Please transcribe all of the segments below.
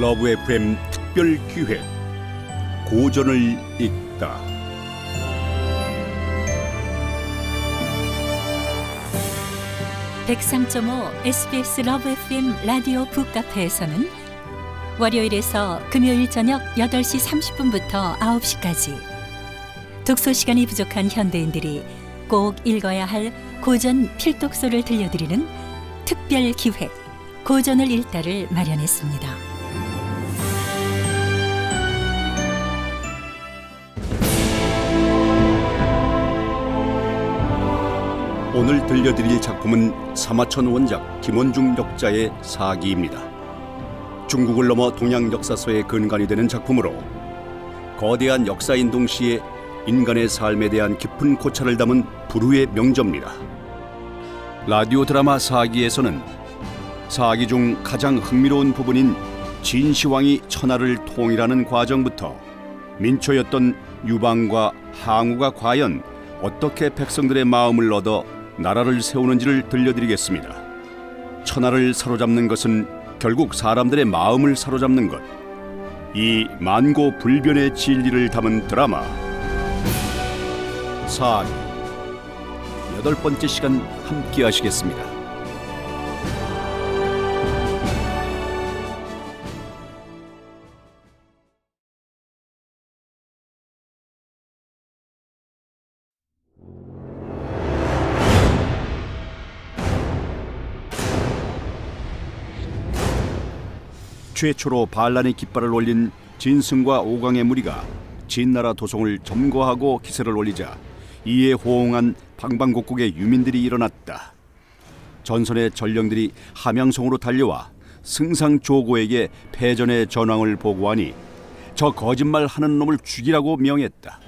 러브 FM 특별 기획 고전을 읽다 백삼점오 SBS 러브 FM 라디오 북카페에서는 월요일에서 금요일 저녁 8시 30분부터 9시까지 독서 시간이 부족한 현대인들이 꼭 읽어야 할 고전 필독서를 들려드리는 특별 기획 고전을 읽다를 마련했습니다. 오늘 들려드릴 작품은 사마천 원작 김원중 역자의 사기입니다. 중국을 넘어 동양 역사서의 근간이 되는 작품으로 거대한 역사인 동시에 인간의 삶에 대한 깊은 고찰을 담은 불후의 명저입니다. 라디오 드라마 사기에서는 사기 중 가장 흥미로운 부분인 진시황이 천하를 통일하는 과정부터 민초였던 유방과 항우가 과연 어떻게 백성들의 마음을 얻어 나라를 세우는지를 들려드리겠습니다. 천하를 사로잡는 것은 결국 사람들의 마음을 사로잡는 것. 이 만고 불변의 진리를 담은 드라마 사기 여덟 번째 시간 함께 하시겠습니다. 최초로 반란의 깃발을 올린 진승과 오강의 무리가 진나라 도성을 점거하고 기세를 올리자 이에 호응한 방방곡곡의 유민들이 일어났다. 전선의 전령들이 함양성으로 달려와 승상 조고에게 패전의 전황을 보고하니 저 거짓말하는 놈을 죽이라고 명했다.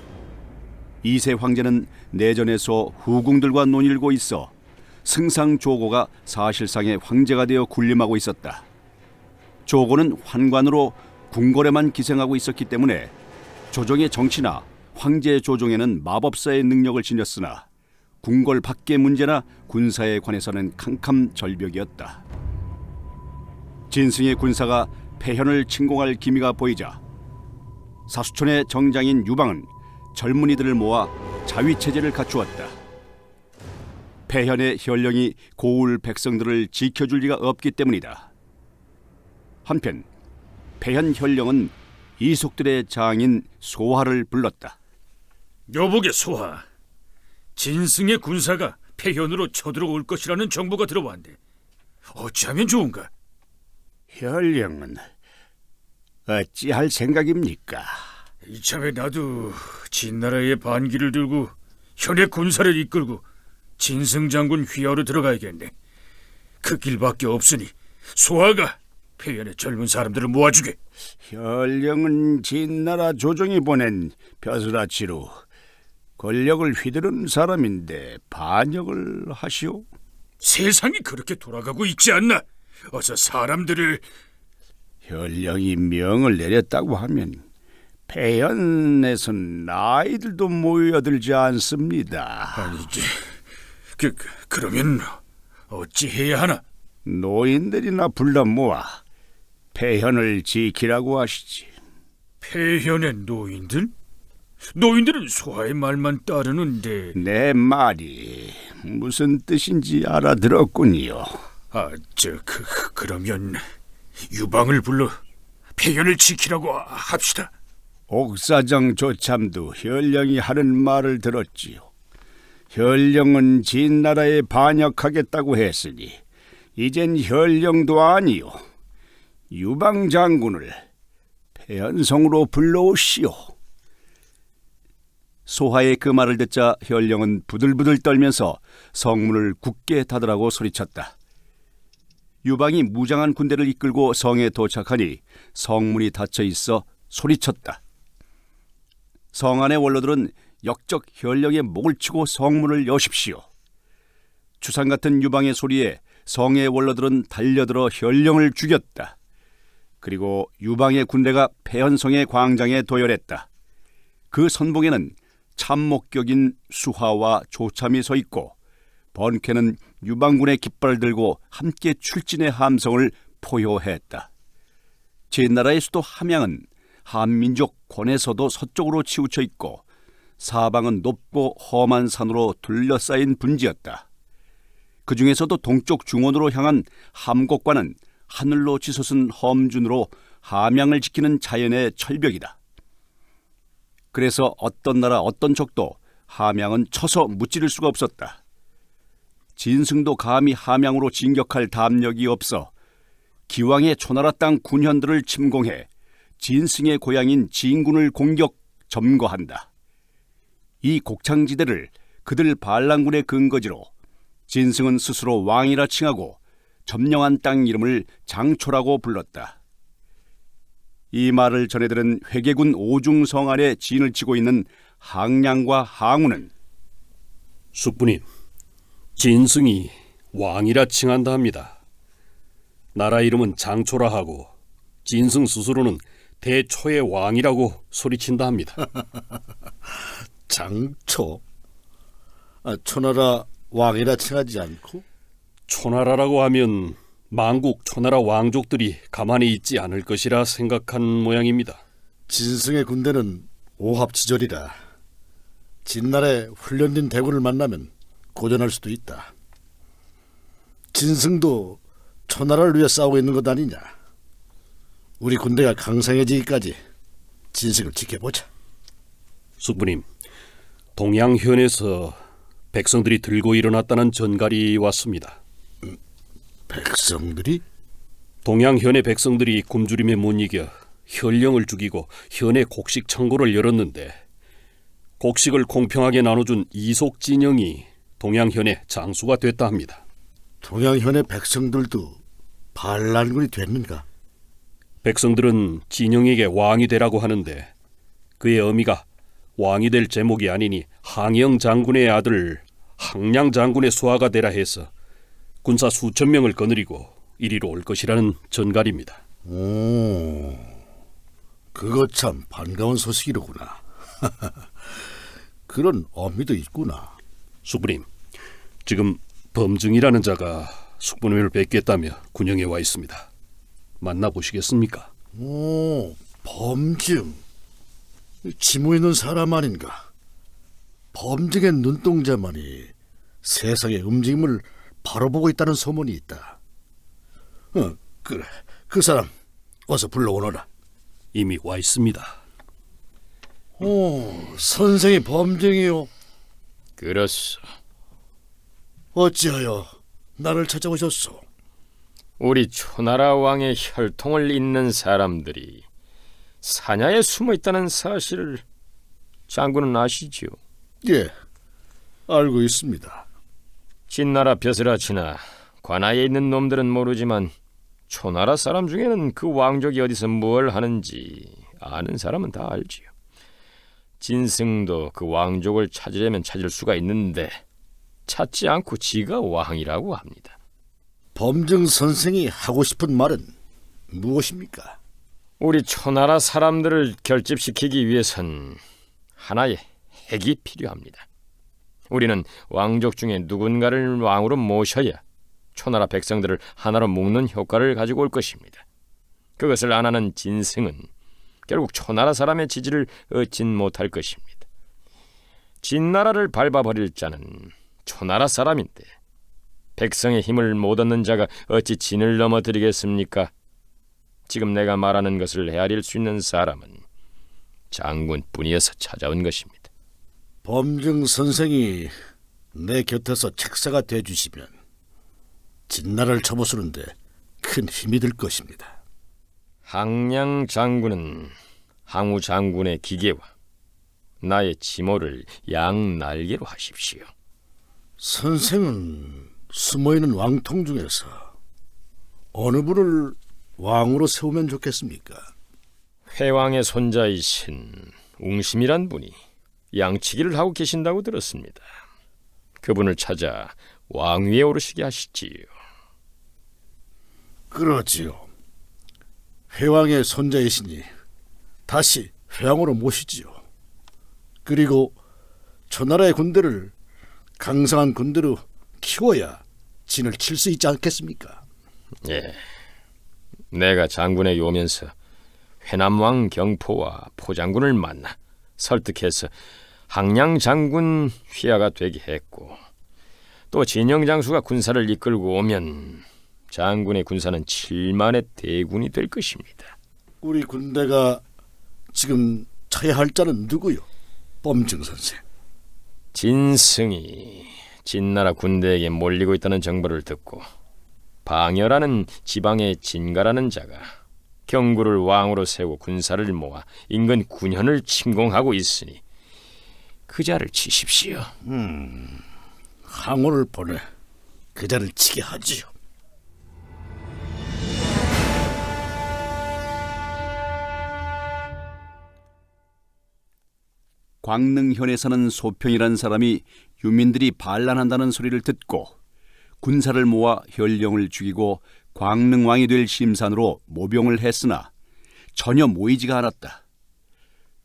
이세 황제는 내전에서 후궁들과 논일고 있어 승상 조고가 사실상의 황제가 되어 군림하고 있었다. 조고는 환관으로 궁궐에만 기생하고 있었기 때문에 조정의 정치나 황제 조정에는 마법사의 능력을 지녔으나 궁궐 밖의 문제나 군사에 관해서는 캄캄절벽이었다. 진승의 군사가 패현을 침공할 기미가 보이자 사수촌의 정장인 유방은 젊은이들을 모아 자위 체제를 갖추었다. 패현의 현령이 고울 백성들을 지켜줄 리가 없기 때문이다. 한편 패현 현령은 이속들의 장인 소하를 불렀다. 여복의 소하, 진승의 군사가 폐현으로 쳐들어올 것이라는 정보가 들어왔는데 어찌하면 좋은가? 현령은 어찌할 생각입니까? 이참에 나도 진나라의 반기를 들고 현의 군사를 이끌고 진승 장군 휘하로 들어가야겠네. 그 길밖에 없으니 소하가 폐현의 젊은 사람들을 모아주게. 현령은 진나라 조정이 보낸 벼슬아치로 권력을 휘두른 사람인데 반역을 하시오? 세상이 그렇게 돌아가고 있지 않나? 어서 사람들을 현령이 명을 내렸다고 하면 폐현에선 아이들도 모여들지 않습니다. 아니지. 그 그- 그러면 어찌 해야 하나? 노인들이나 불러 모아 폐현을 지키라고 하시지. 폐현의 노인들? 노인들은 소하의 말만 따르는데 내 말이 무슨 뜻인지 알아들었군요. 아, 저 그, 그- 그러면 유방을 불러 폐현을 지키라고 합시다. 옥사장 조참도 현령이 하는 말을 들었지요. 현령은 진나라에 반역하겠다고 했으니 이젠 현령도 아니요. 유방 장군을 폐현성으로 불러오시오. 소하의 그 말을 듣자 현령은 부들부들 떨면서 성문을 굳게 닫으라고 소리쳤다. 유방이 무장한 군대를 이끌고 성에 도착하니 성문이 닫혀 있어 소리쳤다. 성 안의 원로들은 역적 현령의 목을 치고 성문을 여십시오. 주상 같은 유방의 소리에 성의 원로들은 달려들어 현령을 죽였다. 그리고 유방의 군대가 폐현성의 광장에 도열했다. 그 선봉에는 참목격인 수하와 조참이 서 있고 번쾌는 유방군의 깃발을 들고 함께 출진의 함성을 포효했다. 제나라의 수도 함양은 한민족 권에서도 서쪽으로 치우쳐 있고 사방은 높고 험한 산으로 둘러싸인 분지였다. 그 중에서도 동쪽 중원으로 향한 함곡과는 하늘로 치솟은 험준으로 함양을 지키는 자연의 철벽이다. 그래서 어떤 나라 어떤 적도 함양은 쳐서 무찌를 수가 없었다. 진승도 감히 함양으로 진격할 담력이 없어 기왕의 초나라 땅 군현들을 침공해 진승의 고향인 진군을 공격 점거한다. 이 곡창지대를 그들 반란군의 근거지로 진승은 스스로 왕이라 칭하고 점령한 땅 이름을 장초라고 불렀다. 이 말을 전해 들은 회계군 오중성 아래 진을 치고 있는 항량과 항우는 숙부님, 진승이 왕이라 칭한다 합니다. 나라 이름은 장초라 하고 진승 스스로는 대초의 왕이라고 소리친다 합니다. 장초. 아, 초나라 왕이라 칭하지 않고 초나라라고 하면 만국 초나라 왕족들이 가만히 있지 않을 것이라 생각한 모양입니다. 진승의 군대는 오합지졸이라 진날에 훈련된 대군을 만나면 고전할 수도 있다. 진승도 초나라를 위해 싸우고 있는 것 아니냐. 우리 군대가 강성해지기까지 진승을 지켜보자. 숙부님, 동양현에서 백성들이 들고 일어났다는 전갈이 왔습니다. 백성들이 동양 현의 백성들이 굶주림에 못 이겨 현령을 죽이고 현의 곡식 창고를 열었는데 곡식을 공평하게 나눠준 이속 진영이 동양현의 장수가 됐다 합니다. 동양현의 백성들도 반란군이 됐는가? 백성들은 진영에게 왕이 되라고 하는데 그의 의미가 왕이 될 제목이 아니니 항영 장군의 아들 항량 장군의 수하가 되라 해서 군사 수천 명을 거느리고 이리로 올 것이라는 전갈입니다. 오, 그거 참 반가운 소식이로구나. 그런 의미도 있구나. 숙부님, 지금 범증이라는 자가 숙부님을 뵙겠다며 군영에 와 있습니다. 만나 보시겠습니까? 오, 범증. 지모 있는 사람 아닌가? 범증의 눈동자만이 세상의 움직임을 바로 보고 있다는 소문이 있다. 어, 그래. 그 사람 어서 불러오너라. 이미 와 있습니다. 오, 선생이 범증이요. 그렇소. 어찌하여 나를 찾아오셨소? 우리 초나라 왕의 혈통을 잇는 사람들이 사냐에 숨어 있다는 사실을 장군은 아시지요. 예, 알고 있습니다. 진나라 벼슬아 치나 관아에 있는 놈들은 모르지만 초나라 사람 중에는 그 왕족이 어디서 뭘 하는지 아는 사람은 다 알지요. 진승도 그 왕족을 찾으려면 찾을 수가 있는데 찾지 않고 지가 왕이라고 합니다. 범증 선생이 하고 싶은 말은 무엇입니까? 우리 초나라 사람들을 결집시키기 위해선 하나의 핵이 필요합니다. 우리는 왕족 중에 누군가를 왕으로 모셔야 초나라 백성들을 하나로 묶는 효과를 가지고 올 것입니다. 그것을 안 하는 진승은 결국 초나라 사람의 지지를 얻진 못할 것입니다. 진나라를 밟아버릴 자는 초나라 사람인데 백성의 힘을 못 얻는 자가 어찌 진을 넘어뜨리겠습니까? 지금 내가 말하는 것을 헤아릴 수 있는 사람은 장군뿐이어서 찾아온 것입니다. 범증 선생이 내 곁에서 책사가 돼 주시면 진나라를 쳐부수는데 큰 힘이 될 것입니다. 항량 장군은 항우 장군의 기계와 나의 지모를 양 날개로 하십시오. 선생은 숨어 있는 왕통 중에서 어느 분을 왕으로 세우면 좋겠습니까? 회왕의 손자이신 웅심이란 분이 양치기를 하고 계신다고 들었습니다. 그분을 찾아 왕위에 오르시게 하시지요. 그렇지요. 회왕의 손자이시니 다시 회왕으로 모시지요. 그리고 초나라의 군대를 강성한 군대로 키워야 진을 칠 수 있지 않겠습니까? 예. 내가 장군에게 오면서 회남왕 경포와 포장군을 만나 설득해서 항량 장군 휘하가 되게 했고 또 진영 장수가 군사를 이끌고 오면 장군의 군사는 7만의 대군이 될 것입니다. 우리 군대가 지금 쳐야 할 자는 누구요? 범증 선생. 진승이 진나라 군대에게 몰리고 있다는 정보를 듣고 방여라는 지방의 진가라는 자가 경구를 왕으로 세우고 군사를 모아 인근 군현을 침공하고 있으니 그 자를 치십시오. 항우를 보내 그 자를 치게 하지요. 광능현에 사는 소평이라는 사람이 유민들이 반란한다는 소리를 듣고 군사를 모아 현령을 죽이고 광능왕이 될 심산으로 모병을 했으나 전혀 모이지가 않았다.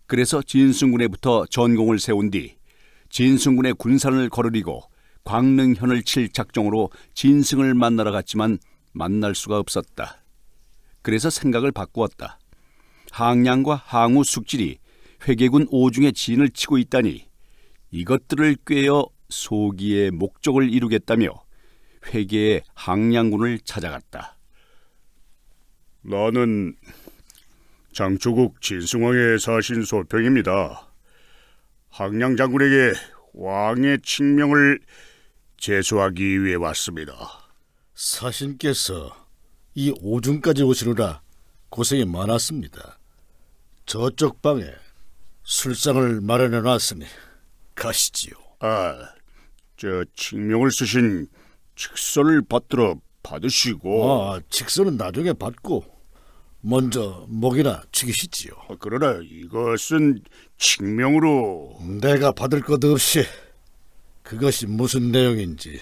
그래서 진승군에부터 전공을 세운 뒤 진승군의 군산을 거르리고 광능현을 칠 작정으로 진승을 만나러 갔지만 만날 수가 없었다. 그래서 생각을 바꾸었다. 항량과 항우 숙질이 회계군 오중의 진을 치고 있다니 이것들을 꿰어 소기의 목적을 이루겠다며 회계의 항량군을 찾아갔다. 나는 장초국 진승왕의 사신 소평입니다. 항량 장군에게 왕의 칙명을 제수하기 위해 왔습니다. 사신께서 이 오중까지 오시느라 고생이 많았습니다. 저쪽 방에 술상을 마련해 놨으니 가시지요. 아, 저 칙명을 쓰신 직서를 받들어 받으시고 아, 직선은 나중에 받고 먼저 목이나 죽이시지요. 그러나 이것은 칙명으로 내가 받을 것 없이 그것이 무슨 내용인지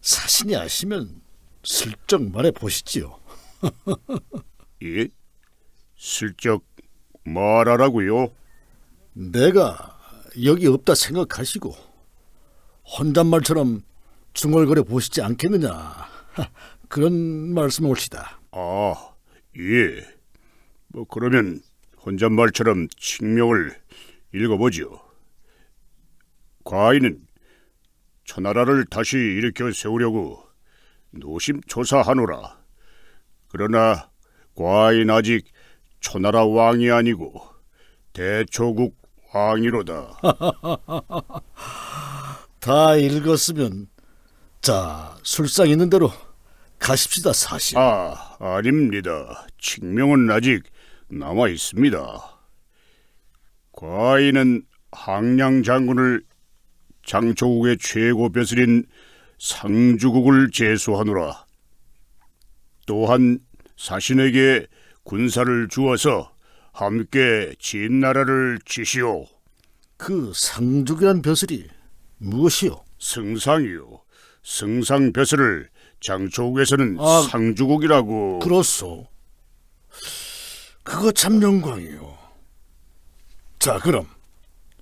사신이 아시면 슬쩍 말해 보시지요. 예? 슬쩍 말하라고요? 내가 여기 없다 생각하시고 혼잣말처럼 중얼거려 보시지 않겠느냐 하, 그런 말씀 옳시다. 아, 예. 뭐 그러면 혼잣말처럼 칙명을 읽어보지요. 과인은 초나라를 다시 일으켜 세우려고 노심초사하노라. 그러나 과인 아직 초나라 왕이 아니고 대초국 왕이로다. 다 읽었으면 자 술상 있는 대로 가십시다 사신. 아, 아닙니다. 칙명은 아직 남아 있습니다. 과인은 항량 장군을 장초국의 최고 벼슬인 상주국을 제수하노라. 또한 사신에게 군사를 주어서 함께 진나라를 치시오. 그 상죽이란 벼슬이 무엇이요? 승상이요. 승상 벼슬을 장초국에서는 아, 상주국이라고. 그렇소. 그거 참 영광이요. 자 그럼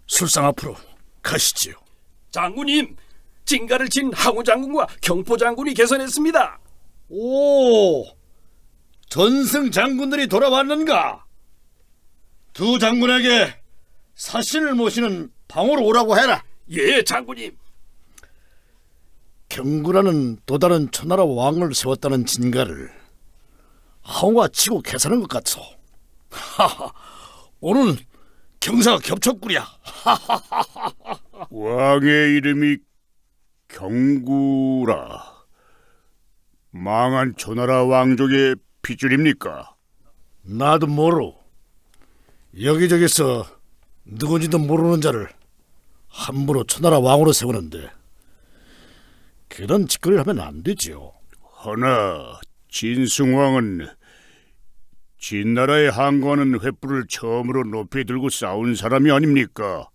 술상 앞으로 가시지요. 장군님, 진가를 친 항우 장군과 경포 장군이 개선했습니다. 오, 전승 장군들이 돌아왔는가? 두 장군에게 사신을 모시는 방으로 오라고 해라. 예, 장군님. 경구라는 또 다른 천하라 왕을 세웠다는 진가를 항우가 치고 계산한 것 같소. 하하, 오늘은 경사가 겹쳤구려. 왕의 이름이 경구라. 망한 초나라 왕족의 핏줄입니까? 나도 모르. 여기저기서 누군지도 모르는 자를 함부로 천하라 왕으로 세우는데 그런 짓거리를 하면 안 되지요. 허나 진승왕은 진나라의 항거하는 횃불을 처음으로 높이 들고 싸운 사람이 아닙니까?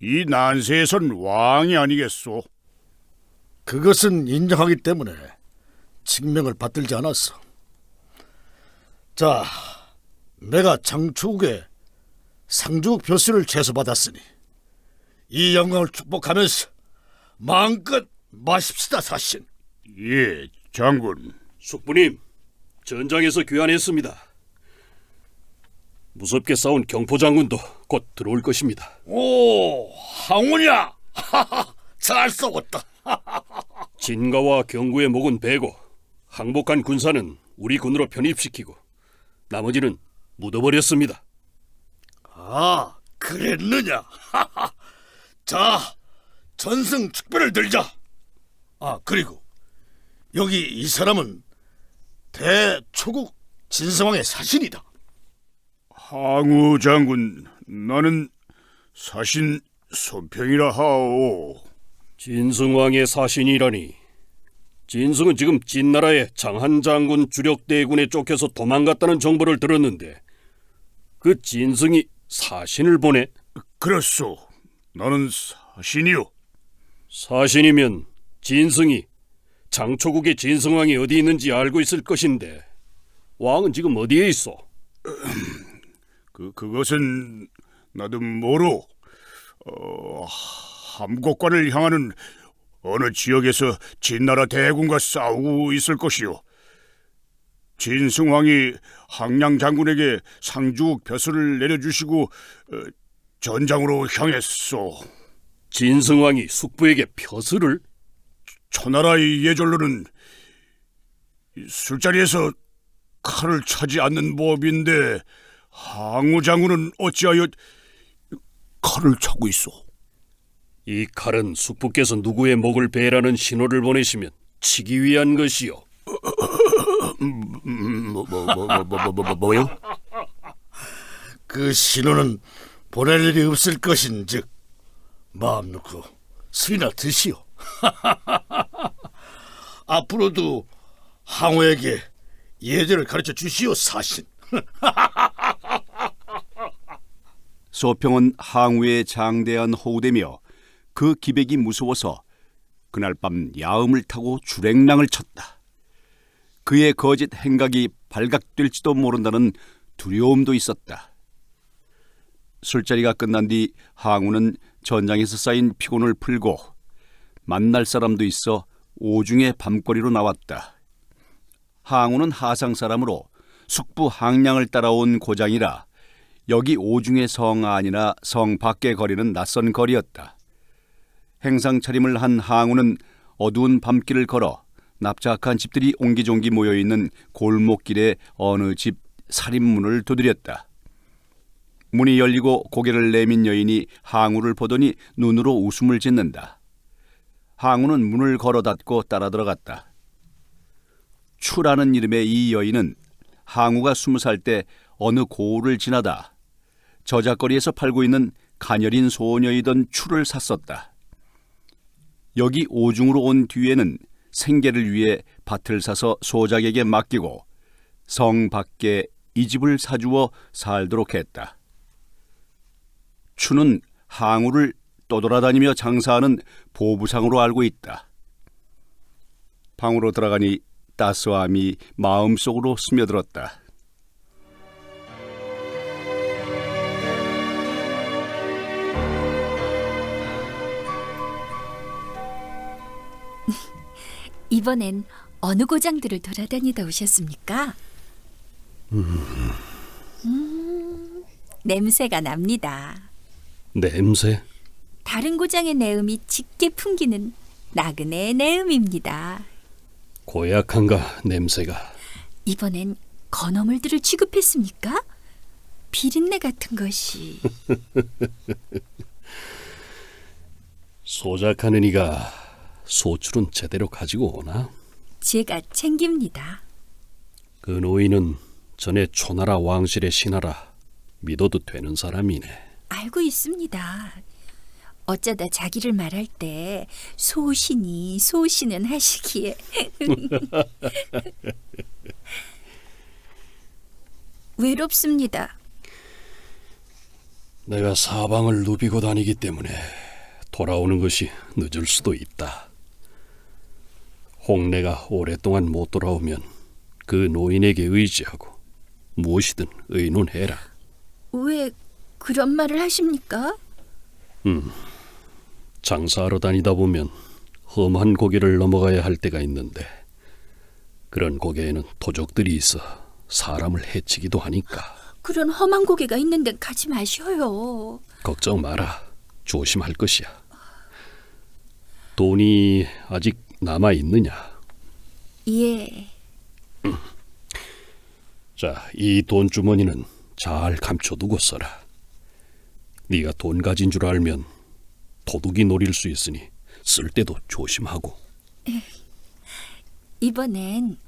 이 난세에선 왕이 아니겠소? 그것은 인정하기 때문에 칙명을 받들지 않았어. 자, 내가 장초국에 상주국 벼슬을 제수받았으니 이 영광을 축복하면서 마음껏 마십시다 사신. 예, 장군. 숙부님, 전장에서 귀환했습니다. 무섭게 싸운 경포 장군도 곧 들어올 것입니다. 오, 항우냐? 하하, 잘 싸웠다. 진가와 경구의 목은 베고 항복한 군사는 우리 군으로 편입시키고 나머지는 묻어버렸습니다. 아, 그랬느냐? 하하. 자, 전승 축배를 들자. 아, 그리고 여기 이 사람은 대초국 진성왕의 사신이다. 항우 장군, 나는 사신 소평이라 하오. 진승왕의 사신이라니. 진승은 지금 진나라의 장한 장군 주력대군에 쫓겨서 도망갔다는 정보를 들었는데 그 진승이 사신을 보내? 그렇소. 나는 사신이요. 사신이면 진승이 장초국의 진승왕이 어디 있는지 알고 있을 것인데 왕은 지금 어디에 있어? 그 그것은 나도 모로. 어, 함곡관을 향하는 어느 지역에서 진나라 대군과 싸우고 있을 것이요. 진승왕이 항량 장군에게 상주 벼슬을 내려주시고 어, 전장으로 향했소. 진승왕이 숙부에게 벼슬을? 초나라의 예절로는 이 술자리에서 칼을 차지 않는 법인데 항우 장군은 어찌하여 칼을 차고 있어? 이 칼은 숙부께서 누구의 목을 베라는 신호를 보내시면 치기 위한 것이요. 뭐뭐뭐뭐뭐 뭐요? 그 신호는 보낼 일이 없을 것인즉 마음 놓고 술이나 드시오. 앞으로도 항우에게 예절을 가르쳐 주시오 사신. 소평은 항우의 장대한 호우되며 그 기백이 무서워서 그날 밤 야음을 타고 주랭랑을 쳤다. 그의 거짓 행각이 발각될지도 모른다는 두려움도 있었다. 술자리가 끝난 뒤 항우는 전장에서 쌓인 피곤을 풀고 만날 사람도 있어 오중의 밤거리로 나왔다. 항우는 하상 사람으로 숙부 항량을 따라온 고장이라 여기 오중의 성 안이나 성 밖의 거리는 낯선 거리였다. 행상 차림을 한 항우는 어두운 밤길을 걸어 납작한 집들이 옹기종기 모여 있는 골목길의 어느 집 살인문을 두드렸다. 문이 열리고 고개를 내민 여인이 항우를 보더니 눈으로 웃음을 짓는다. 항우는 문을 걸어 닫고 따라 들어갔다. 추라는 이름의 이 여인은 항우가 스무 살 때 어느 고을을 지나다 저작거리에서 팔고 있는 가녀린 소녀이던 추를 샀었다. 여기 오중으로 온 뒤에는 생계를 위해 밭을 사서 소작에게 맡기고 성 밖에 이 집을 사주어 살도록 했다. 추는 항우를 떠돌아다니며 장사하는 보부상으로 알고 있다. 방으로 들어가니 따스함이 마음속으로 스며들었다. 이번엔 어느 고장들을 돌아다니다 오셨습니까? 음, 냄새가 납니다. 냄새? 다른 고장의 내음이 짙게 풍기는 나그네의 내음입니다. 고약한가 냄새가. 이번엔 건어물들을 취급했습니까? 비린내 같은 것이 소작하는 이가 소출은 제대로 가지고 오나? 제가 챙깁니다. 그 노인은 전에 초나라 왕실의 신하라 믿어도 되는 사람이네. 알고 있습니다. 어쩌다 자기를 말할 때 소신이 소신은 하시기에 외롭습니다. 내가 사방을 누비고 다니기 때문에 돌아오는 것이 늦을 수도 있다. 홍내가 오랫동안 못 돌아오면 그 노인에게 의지하고 무엇이든 의논해라. 왜 그런 말을 하십니까? 장사하러 다니다 보면 험한 고개를 넘어가야 할 때가 있는데 그런 고개에는 도적들이 있어 사람을 해치기도 하니까 그런 험한 고개가 있는 데 가지 마셔요. 걱정 마라. 조심할 것이야. 돈이 아직 남아 있느냐? 예, 자, 이 돈 주머니는 잘 감춰두고 써라. 네가 돈 가진 줄 알면 도둑이 노릴 수 있으니 쓸 때도 조심하고. 이번엔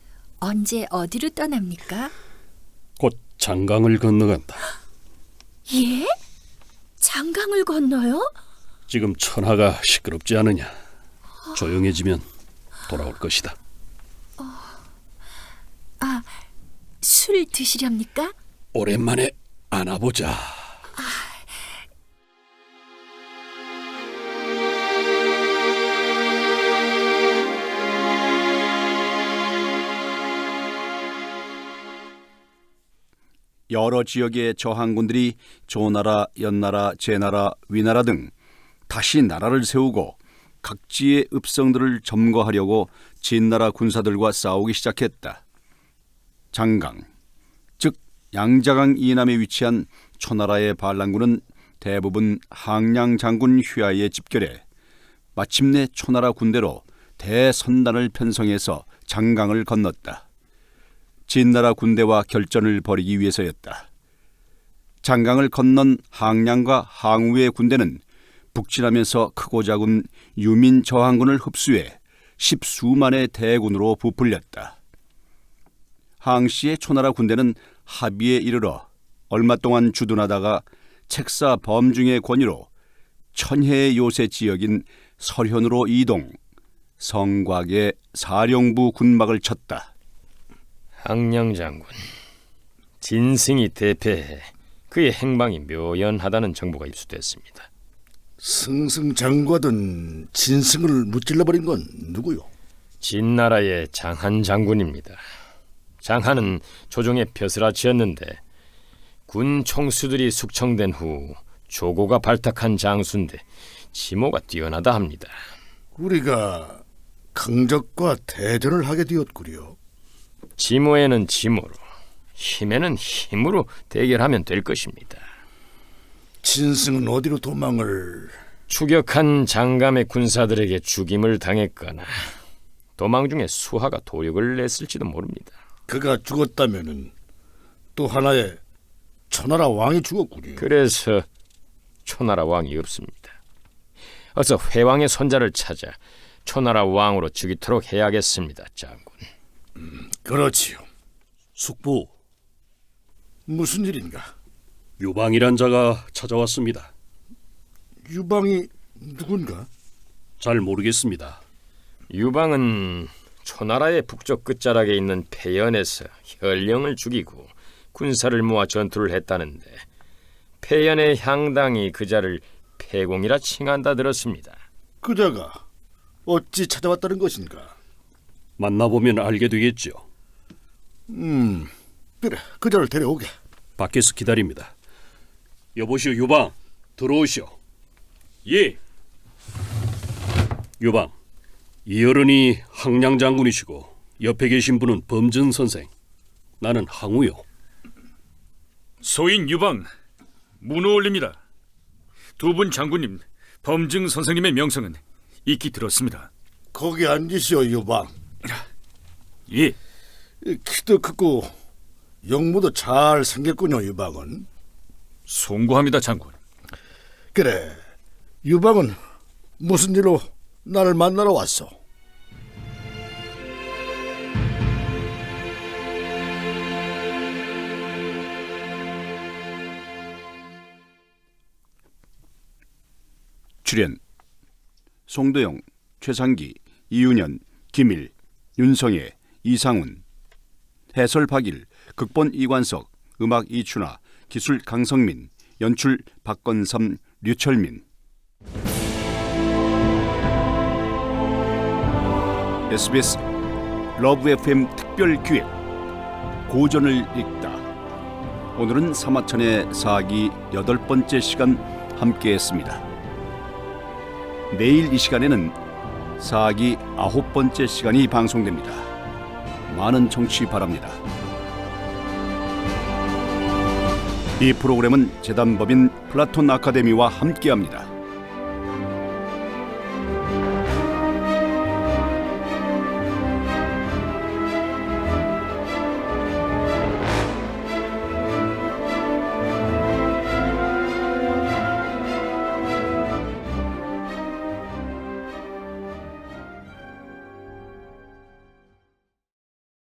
언제 어디로 떠납니까? 곧 장강을 건너간다. 예? 장강을 건너요? 지금 천하가 시끄럽지 않으냐? 조용해지면 돌아올 것이다. 아, 술 드시렵니까? 오랜만에 안아보자. 여러 지역의 저항군들이 조나라, 연나라, 제나라, 위나라 등 다시 나라를 세우고 각지의 읍성들을 점거하려고 진나라 군사들과 싸우기 시작했다. 장강, 즉 양자강 이남에 위치한 초나라의 반란군은 대부분 항량 장군 휘하에 집결해 마침내 초나라 군대로 대선단을 편성해서 장강을 건넜다. 진나라 군대와 결전을 벌이기 위해서였다. 장강을 건넌 항량과 항우의 군대는 북진하면서 크고 작은 유민 저항군을 흡수해 십수만의 대군으로 부풀렸다. 항시의 초나라 군대는 합의에 이르러 얼마 동안 주둔하다가 책사 범중의 권위로 천혜의 요새 지역인 설현으로 이동, 성곽의 사령부 군막을 쳤다. 항량 장군 진승이 대패해 그의 행방이 묘연하다는 정보가 입수됐습니다. 승승장구하던 진승을 무찔러 버린 건 누구요? 진나라의 장한 장군입니다. 장한은 조정의 벼슬아치였는데 군 총수들이 숙청된 후 조고가 발탁한 장수인데 지모가 뛰어나다 합니다. 우리가 강적과 대전을 하게 되었구려. 지모에는 지모로, 힘에는 힘으로 대결하면 될 것입니다. 진승은 어디로 도망을? 추격한 장감의 군사들에게 죽임을 당했거나 도망 중에 수하가 도륙을 냈을지도 모릅니다. 그가 죽었다면은 또 하나의 천하라 왕이 죽었구려. 그래서 초나라 왕이 없습니다. 어서 회왕의 손자를 찾아 초나라 왕으로 즉위토록 해야겠습니다, 장군. 그렇지요. 숙부 무슨 일인가? 유방이란 자가 찾아왔습니다. 유방이 누군가? 잘 모르겠습니다. 유방은 초나라의 북쪽 끝자락에 있는 폐연에서 현령을 죽이고 군사를 모아 전투를 했다는데 폐연의 향당이 그자를 폐공이라 칭한다 들었습니다. 그자가 어찌 찾아왔다는 것인가? 만나보면 알게 되겠죠. 음, 그래, 그자를 데려오게. 밖에서 기다립니다. 여보시오 유방 들어오시오. 예. 유방 이 어른이 항량 장군이시고 옆에 계신 분은 범증 선생. 나는 항우요. 소인 유방 문호 올립니다. 두 분 장군님 범증 선생님의 명성은 익히 들었습니다. 거기 앉으시오, 유방. 예, 이 키도 크고 영모도 잘 생겼군요, 유방은. 송구합니다 장군. 그래, 유방은 무슨 일로 나를 만나러 왔어? 출연 송도영, 최상기, 이윤현, 김일, 윤성애, 이상훈. 해설 박일, 극본 이관석, 음악 이춘아, 기술 강성민, 연출 박건삼, 류철민. SBS 러브 FM 특별 기획 고전을 읽다. 오늘은 사마천의 사기 여덟 번째 시간 함께했습니다. 내일 이 시간에는 사기 아홉 번째 시간이 방송됩니다. 많은 청취 바랍니다. 이 프로그램은 재단법인 플라톤 아카데미와 함께합니다.